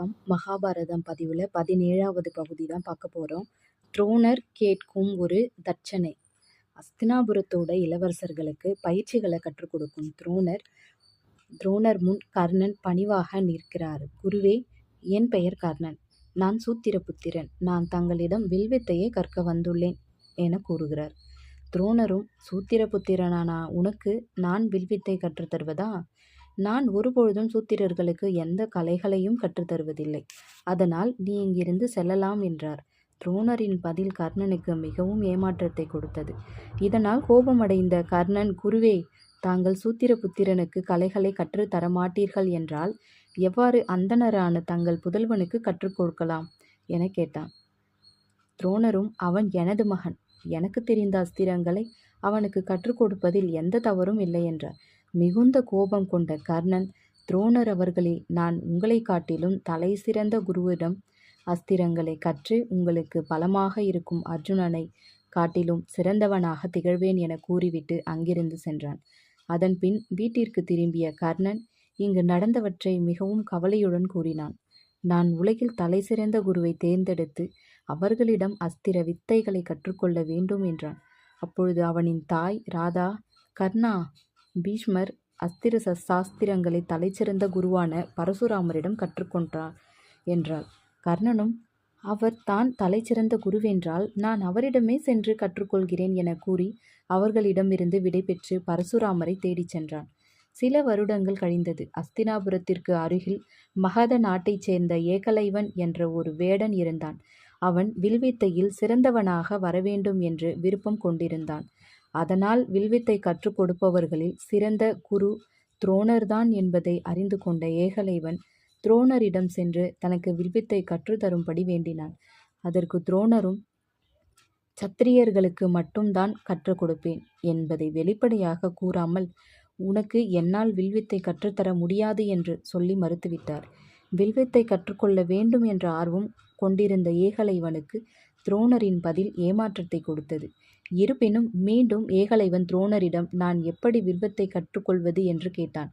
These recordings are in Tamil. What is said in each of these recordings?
வணக்கம். மகாபாரதம் பதிவில் பதினேழாவது பகுதி தான் பார்க்க போகிறோம் துரோணர் கேட்கும் ஒரு தட்சணை. அஸ்தினாபுரத்தோட இளவரசர்களுக்கு பயிற்சிகளை கற்றுக் கொடுக்கும் துரோணர் துரோணர் முன் கர்ணன் பணிவாக நிற்கிறார். குருவே என் பெயர் கர்ணன். நான் சூத்திரபுத்திரன். நான் தங்களிடம் வில்வித்தையை கற்க வந்துள்ளேன் என கூறுகிறார். துரோணரும் சூத்திரபுத்திரனான உனக்கு நான் வில்வித்தை கற்றுத்தருவதா நான் ஒருபொழுதும் சூத்திரர்களுக்கு எந்த கலைகளையும் கற்றுத்தருவதில்லை அதனால் நீ இங்கிருந்து செல்லலாம் என்றார். துரோணரின் பதில் கர்ணனுக்கு மிகவும் ஏமாற்றத்தை கொடுத்தது. இதனால் கோபமடைந்த கர்ணன் குருவே தாங்கள் சூத்திர புத்திரனுக்கு கலைகளை கற்று தரமாட்டீர்கள் என்றால் எவ்வாறு அந்தணரான தங்கள் புதல்வனுக்கு கற்றுக் கொடுக்கலாம்? என கேட்டான். துரோணரும் அவன் எனது மகன். எனக்கு தெரிந்த அஸ்திரங்களை அவனுக்கு கற்றுக் கொடுப்பதில் எந்த தவறும் இல்லை என்றார். மிகுந்த கோபம் கொண்ட கர்ணன் துரோணர் அவர்களே நான் உங்களை காட்டிலும் தலை சிறந்த குருவிடம் அஸ்திரங்களை கற்று உங்களுக்கு பலமாக இருக்கும் அர்ஜுனனை காட்டிலும் சிறந்தவனாக திகழ்வேன் என கூறிவிட்டு அங்கிருந்து சென்றான். அதன்பின் வீட்டிற்கு திரும்பிய கர்ணன் இங்கு நடந்தவற்றை மிகவும் கவலையுடன் கூறினான். நான் உலகில் தலை சிறந்த குருவை தேர்ந்தெடுத்து அவர்களிடம் அஸ்திர வித்தைகளை கற்றுக்கொள்ள வேண்டும் என்றான். அப்பொழுது அவனின் தாய் ராதா கர்ணா பீஷ்மர் அஸ்திர சாஸ்திரங்களை தலைச்சிறந்த குருவான பரசுராமரிடம் கற்றுக்கொண்டார் என்றாள். கர்ணனும் அவர் தான் தலைச்சிறந்த குருவென்றால் நான் அவரிடமே சென்று கற்றுக்கொள்கிறேன் என கூறி அவர்களிடமிருந்து விடைபெற்று பரசுராமரை தேடிச் சென்றான். சில வருடங்கள் கழிந்தது. அஸ்தினாபுரத்திற்கு அருகில் மகத நாட்டைச் சேர்ந்த ஏகலைவன் என்ற ஒரு வேடன் இருந்தான். அவன் வில்வித்தையில் சிறந்தவனாக வரவேண்டும் என்று விருப்பம் கொண்டிருந்தான். அதனால் வில்வித்தை கற்றுக் கொடுப்பவர்களில் சிறந்த குரு துரோணர்தான் என்பதை அறிந்து கொண்ட ஏகலைவன் துரோணரிடம் சென்று தனக்கு வில்வித்தை கற்றுத்தரும்படி வேண்டினான். அதற்கு துரோணரும் சத்திரியர்களுக்கு மட்டும்தான் கற்றுக் கொடுப்பேன் என்பதை வெளிப்படையாக கூறாமல் உனக்கு என்னால் வில்வித்தை கற்றுத்தர முடியாது என்று சொல்லி மறுத்துவிட்டார். வில்வித்தை கற்றுக்கொள்ள வேண்டும் என்ற ஆர்வம் கொண்டிருந்த ஏகலைவனுக்கு துரோணரின் பதில் ஏமாற்றத்தை கொடுத்தது. இருப்பினும் மீண்டும் ஏகலைவன் துரோணரிடம் நான் எப்படி வில்வத்தை கற்றுக்கொள்வது என்று கேட்டான்.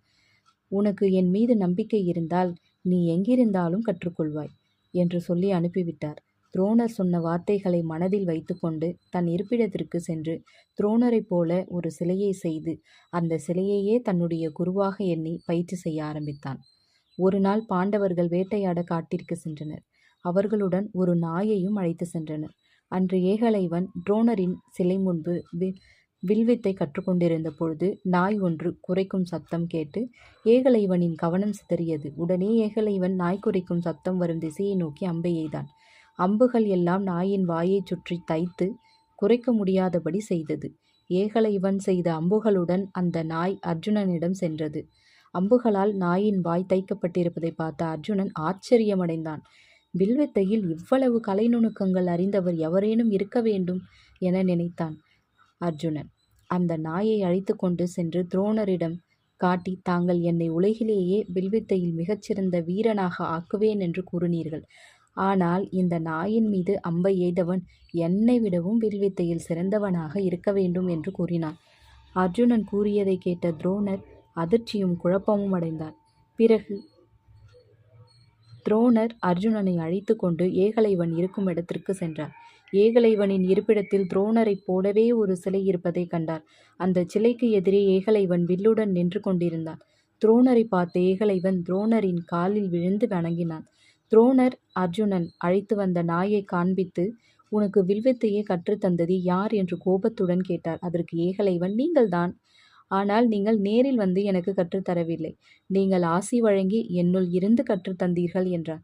உனக்கு என் மீது நம்பிக்கை இருந்தால் நீ எங்கிருந்தாலும் கற்றுக்கொள்வாய் என்று சொல்லி அனுப்பிவிட்டார். துரோணர் சொன்ன வார்த்தைகளை மனதில் வைத்துக்கொண்டு தன் இருப்பிடத்திற்கு சென்று துரோணரைப் போல ஒரு சிலையை செய்து அந்த சிலையையே தன்னுடைய குருவாக எண்ணி பயிற்சி செய்ய ஆரம்பித்தான். ஒரு நாள் பாண்டவர்கள் வேட்டையாட காட்டிற்கு சென்றனர். அவர்களுடன் ஒரு நாயையும் அழைத்து சென்றனர். அன்று ஏகலைவன் துரோணரின் சிலை முன்பு வில் வில்வித்தை கற்றுக்கொண்டிருந்த பொழுது நாய் ஒன்று குறைக்கும் சத்தம் கேட்டு ஏகலைவனின் கவனம் சிதறியது. உடனே ஏகலைவன் நாய் குறைக்கும் சத்தம் வரும் திசையை நோக்கி அம்பை எய்தான். அம்புகள் எல்லாம் நாயின் வாயைச் சுற்றி தைத்து குறைக்க முடியாதபடி செய்தது. ஏகலைவன் செய்த அம்புகளுடன் அந்த நாய் அர்ஜுனனிடம் சென்றது. அம்புகளால் நாயின் வாய் தைக்கப்பட்டிருப்பதை பார்த்த அர்ஜுனன் ஆச்சரியமடைந்தான். வில்வித்தையில் இவ்வளவு கலை நுணுக்கங்கள் அறிந்தவர் எவரேனும் இருக்க வேண்டும் என நினைத்தான் அர்ஜுனன். அந்த நாயை அழைத்து கொண்டு சென்று துரோணரிடம் காட்டி தாங்கள் என்னை உலகிலேயே வில்வித்தையில் மிகச்சிறந்த வீரனாக ஆக்குவேன் என்று கூறினீர்கள். ஆனால் இந்த நாயின் மீது அம்பை எய்தவன் என்னை விடவும் வில்வித்தையில் சிறந்தவனாக இருக்க வேண்டும் என்று கூறினான். அர்ஜுனன் கூறியதை கேட்ட துரோணர் அதிர்ச்சியும் குழப்பமும் அடைந்தார் பிறகு துரோணர் அர்ஜுனனை அழைத்து கொண்டு ஏகலைவன் இருக்கும் இடத்திற்கு சென்றார். ஏகலைவனின் இருப்பிடத்தில் துரோணரைப் போலவே ஒரு சிலை இருப்பதை கண்டார். அந்த சிலைக்கு எதிரே ஏகலைவன் வில்லுடன் நின்று கொண்டிருந்தான். துரோணரை பார்த்த ஏகலைவன் துரோணரின் காலில் விழுந்து வணங்கினான். துரோணர் அர்ஜுனன் அழைத்து வந்த நாயை காண்பித்து உனக்கு வில்வித்தையே கற்றுத்தந்தது யார்? என்று கோபத்துடன் கேட்டார். அதற்கு ஏகலைவன் நீங்கள்தான். ஆனால் நீங்கள் நேரில் வந்து எனக்கு கற்றுத்தரவில்லை நீங்கள் ஆசி வழங்கி என்னுள் இருந்து கற்றுத்தந்தீர்கள் என்றார்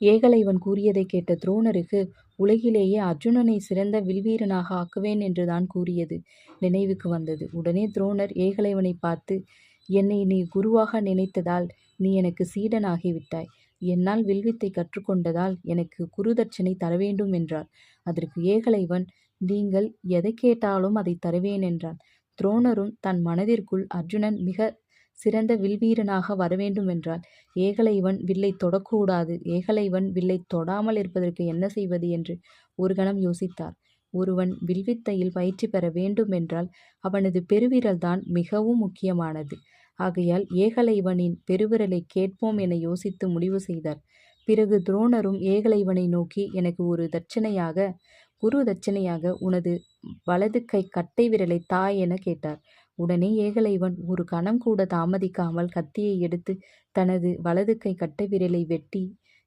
ஏகலைவன் கூறியதை கேட்ட துரோணருக்கு உலகிலேயே அர்ஜுனனை சிறந்த வில்வீரனாக ஆக்குவேன் என்று தான் கூறியது. நினைவுக்கு வந்தது. உடனே துரோணர் ஏகலைவனை பார்த்து என்னை நீ குருவாக நினைத்ததால் நீ எனக்கு சீடனாகிவிட்டாய். என்னால் வில்வித்தை கற்றுக்கொண்டதால் எனக்கு குருதட்சணை தர வேண்டும் என்றார். அதற்கு ஏகலைவன் நீங்கள் எதை கேட்டாலும் அதை தருவேன் என்றான். துரோணரும் தன் மனதிற்குள் அர்ஜுனன் மிக சிறந்த வில்வீரனாக வரவேண்டும் என்றால் ஏகலைவன் வில்லை தொடக்கூடாது ஏகலைவன் வில்லை தொடாமல் இருப்பதற்கு என்ன செய்வது என்று ஒரு கணம் யோசித்தார் ஒருவன் வில்வித்தையில் பயிற்சி பெற வேண்டும் என்றால் அவனது பெருவிரல்தான் மிகவும் முக்கியமானது ஆகையால் ஏகலைவனின் பெருவிரலைக் கேட்போம் என யோசித்து முடிவு செய்தார். பிறகு துரோணரும் ஏகலைவனை நோக்கி எனக்கு ஒரு தட்சணையாக குரு தட்சணையாக உனது வலது கை கட்டை விரலைத் தா என கேட்டார். உடனே ஏகலைவன் ஒரு கணம் கூட தாமதிக்காமல் கத்தியை எடுத்து தனது வலது கை கட்டை விரலை வெட்டி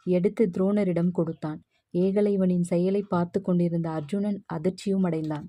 எடுத்து துரோணரிடம் கொடுத்தான். ஏகலைவனின் செயலை பார்த்து கொண்டிருந்த அர்ஜுனன் அதிர்ச்சியும் அடைந்தான்.